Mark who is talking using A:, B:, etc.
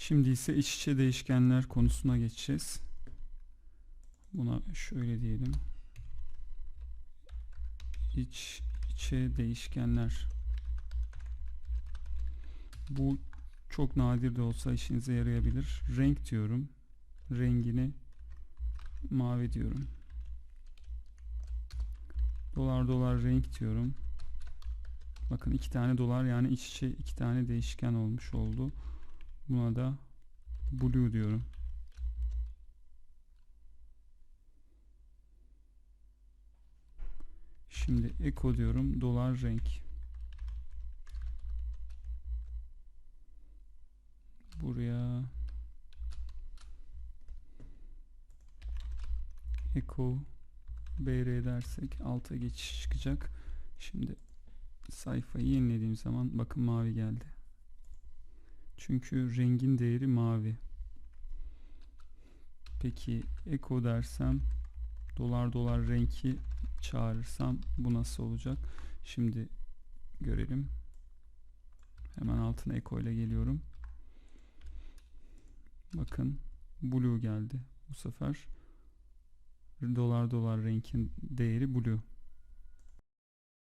A: Şimdi ise iç içe değişkenler konusuna geçeceğiz. Buna şöyle diyelim. İç içe değişkenler. Bu çok nadir de olsa işinize yarayabilir. Renk diyorum. Rengini mavi diyorum. Dolar dolar renk diyorum. Bakın iki tane dolar yani iç içe iki tane değişken olmuş oldu. Buna da blue diyorum. Şimdi echo diyorum. Dolar renk. Buraya echo br dersek alta geçiş çıkacak. Şimdi sayfayı yenilediğim zaman bakın mavi geldi. Çünkü rengin değeri mavi. Peki echo dersem dolar dolar renki çağırırsam bu nasıl olacak? Şimdi görelim. Hemen altına echo ile geliyorum. Bakın blue geldi. Bu sefer dolar dolar renkin değeri blue.